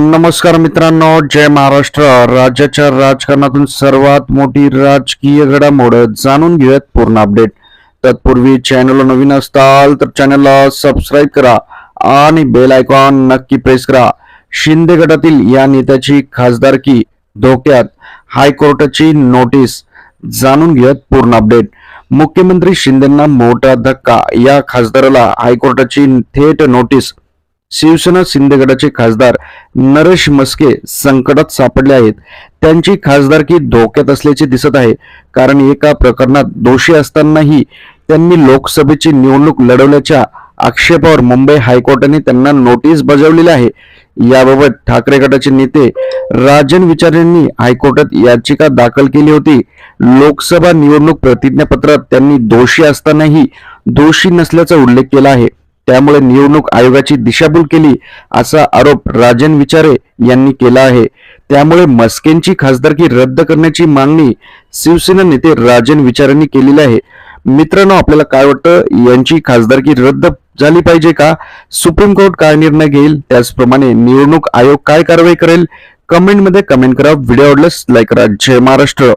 नमस्कार मित्रांनो जय महाराष्ट्र. राज्याच्या राजकारणातून सर्वात मोठी राजकीय घडामोड जाणून घेऊयात पूर्ण अपडेट तत्पूर्वी चॅनलला नवीन असताल तर चॅनलला सबस्क्राईब करा आणि बेल आयकॉन नक्की प्रेस करा. शिंदे गटातील या नेत्याची खासदारकी धोक्यात. हायकोर्टाची नोटीस जाणून घेऊयात पूर्ण अपडेट मुख्यमंत्री शिंदेना मोठा धक्का. या खासदाराला हायकोर्टाची थेट नोटीस शिवसेना शिंदे खासदार नरेश मस्के संकटात सापडले आहेत. त्यांची खासदारकी धोक्यात असल्याचे दिसत आहे. कारण एका प्रकरणात दोषी असतानाही त्यांनी लोकसभेची निवडणूक लढवल्याच्या आक्षेपावर मुंबई हायकोर्टाने त्यांना नोटीस बजावलेली आहे. याबाबत ठाकरे गटाचे नेते राजन विचार यांनी हायकोर्टात याचिका दाखल केली होती. लोकसभा निवडणूक प्रतिज्ञापत्रात त्यांनी दोषी असतानाही दोषी नसल्याचा उल्लेख केला आहे. त्यामुळे निवडणूक आयोगाची दिशाभूल केली असा आरोप राजन विचारे यांनी केला आहे. त्यामुळे मस्केंची खासदारकी रद्द करण्याची मागणी शिवसेना नेते राजन विचारांनी केलेली आहे. मित्रांनो आपल्याला काय वाटतं? यांची खासदारकी रद्द झाली पाहिजे का? सुप्रीम कोर्ट काय निर्णय घेईल? त्याचप्रमाणे निवडणूक आयोग काय कारवाई करेल? कमेंटमध्ये कमेंट करा. व्हिडिओ आवडल्यास लाईक करा. जय महाराष्ट्र.